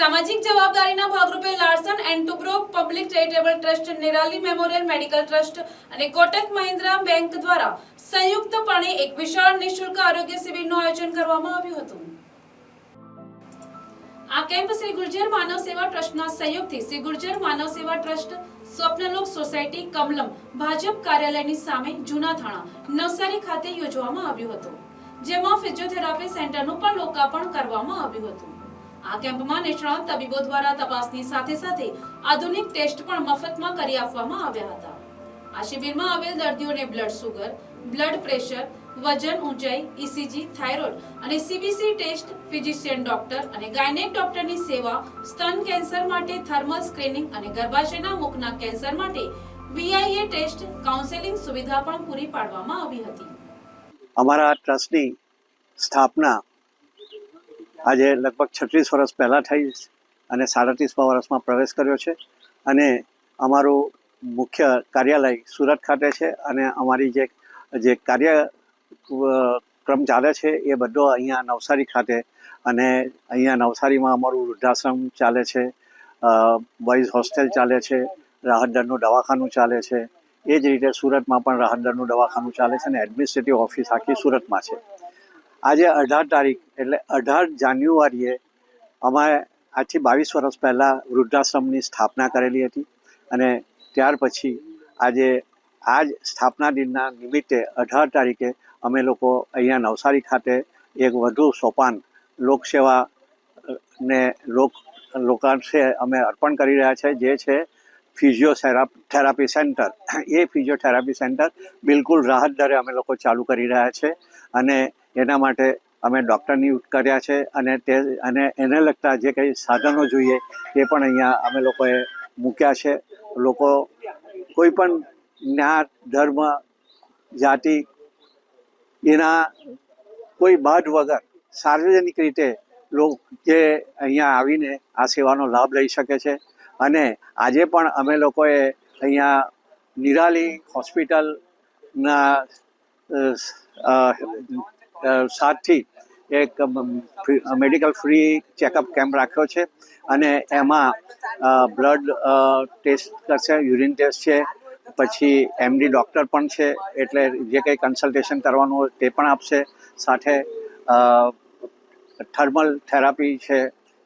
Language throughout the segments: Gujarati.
સામાજિક જવાબદારીના ભાગરૂપે Larsen and Toubro public charitable trust, Nirali memorial medical trust અને કોટક મહિન્દ્રા બેંક દ્વારા સંયુક્તપણે એક વિશાળ નિઃશુલ્ક આરોગ્ય શિબિરનું આયોજન કરવામાં આવ્યું હતું. આ કેમ્પ શ્રી ગુર્જર માનવ સેવા ટ્રસ્ટના સહયોગથી શ્રી ગુર્જર માનવ સેવા ટ્રસ્ટ, સ્વપ્નલોક સોસાયટી, કમલમ ભાજપ કાર્યાલયની સામે જૂના થાણા, નવસારી ખાતે યોજવામાં આવ્યું હતું, જેમાં ફિઝિયોથેરાપી સેન્ટરનું પણ લોકાર્પણ કરવામાં આવ્યું હતું. આ કેમ્પમાં નિષ્ણાત તબીબો દ્વારા તપાસની સાથે સાથે આધુનિક ટેસ્ટ પણ મફતમાં કરી આપવામાં આવ્યા હતા. આ શિબિરમાં આવેલ દર્દીઓને બ્લડ સુગર બ્લડ પ્રેશર વજન ઊંચાઈ ઈસીજી થાઇરોઇડ અને સીબીસી ટેસ્ટ ફિઝિશિયન ડોક્ટર અને ગાયનેક ડોક્ટરની સેવા સ્તન કેન્સર માટે થર્મલ સ્ક્રીનિંગ અને ગર્ભાશયના મુખના કેન્સર માટે વીઆઈએ ટેસ્ટ કાઉન્સેલિંગ સુવિધા પણ પૂરી પાડવામાં આવી હતી. અમારા ટ્રસ્ટની સ્થાપના આજે લગભગ છત્રીસ વર્ષ પહેલાં થઈ અને સાડત્રીસમાં વર્ષમાં પ્રવેશ કર્યો છે. અને અમારું મુખ્ય કાર્યાલય સુરત ખાતે છે અને અમારી જે જે કાર્ય ક્રમ ચાલે છે એ બધો અહીંયા નવસારી ખાતે અને અહીંયા નવસારીમાં અમારું વૃદ્ધાશ્રમ ચાલે છે બોયઝ હોસ્ટેલ ચાલે છે, રાહત દરનું દવાખાનું ચાલે છે. એ જ રીતે સુરતમાં પણ રાહત દરનું દવાખાનું ચાલે છે અને એડમિનિસ્ટ્રેટિવ ઓફિસ આખી સુરતમાં છે. આજે અઢાર તારીખ, એટલે અઢાર જાન્યુઆરીએ અમારે આજથી બાવીસ વર્ષ પહેલાં વૃદ્ધાશ્રમની સ્થાપના કરેલી હતી અને ત્યાર પછી આજે આજ સ્થાપના દિનના નિમિત્તે અઢાર તારીખે અમે લોકો અહીંયા નવસારી ખાતે એક વધુ સોપાન લોકસેવા ને લોક, લોકાર્થે અમે અર્પણ કરી રહ્યા છે, જે છે ફિઝિયોથેરા થેરાપી સેન્ટર. એ ફિઝિયોથેરાપી સેન્ટર બિલકુલ રાહત દરે અમે લોકો ચાલુ કરી રહ્યા છે અને એના માટે અમે ડૉક્ટર કર્યા છે અને તે અને એને લગતા જે કંઈ સાધનો જોઈએ તે પણ અહીંયા અમે લોકોએ મૂક્યા છે. લોકો કોઈ પણ જ્ઞાત ધર્મ, જાતિ, એના કોઈ બાદ વગર સાર્વજનિક રીતે લોકો જે અહીંયા આવીને આ સેવાનો લાભ લઈ શકે છે. અને આજે પણ અમે લોકોએ અહીંયા નિરાલી હોસ્પિટલના સાથથી એક મેડિકલ ફ્રી ચેકઅપ કેમ્પ રાખ્યો છે અને એમાં બ્લડ ટેસ્ટ કરશે યુરિન ટેસ્ટ છે, પછી એમડી ડૉક્ટર પણ છે, એટલે જે કંઈ કન્સલ્ટેશન કરવાનું હોય તે પણ આપશે. સાથે થર્મલ થેરાપી છે,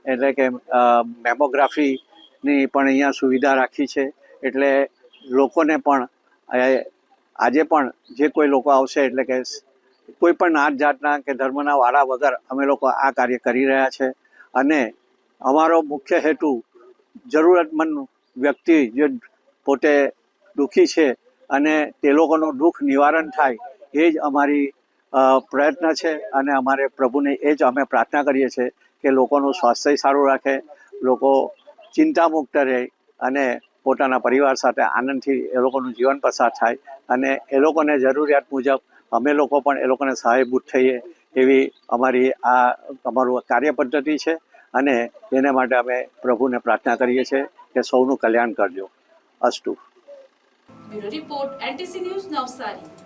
એટલે કે મેમોગ્રાફીની પણ અહીંયા સુવિધા રાખી છે, એટલે લોકોને પણ આજે પણ જે કોઈ લોકો આવશે, એટલે કે કોઈ પણ નાત જાતના કે ધર્મના વાળા વગર અમે લોકો આ કાર્ય કરી રહ્યા છે. અને અમારો મુખ્ય હેતુ જરૂરતમંદ વ્યક્તિ જે પોતે દુઃખી છે અને તે લોકોનું દુઃખ નિવારણ થાય એ જ અમારી પ્રયત્ન છે અને અમારે પ્રભુને એ જ અમે પ્રાર્થના કરીએ છીએ કે લોકોનું સ્વાસ્થ્ય સારું રાખે, લોકો ચિંતામુક્ત રહે અને પોતાના પરિવાર સાથે આનંદથી એ લોકોનું જીવન પસાર થાય અને એ લોકોને જરૂરિયાત મુજબ અમે લોકો પણ એ લોકોને સહાયભૂત થઈએ એવી અમારી આ, અમારું કાર્ય પદ્ધતિ છે અને એને માટે અમે પ્રભુને પ્રાર્થના કરીએ છીએ કે સૌનું કલ્યાણ કરજો. અસ્તુ. Report, NTC news Navsari.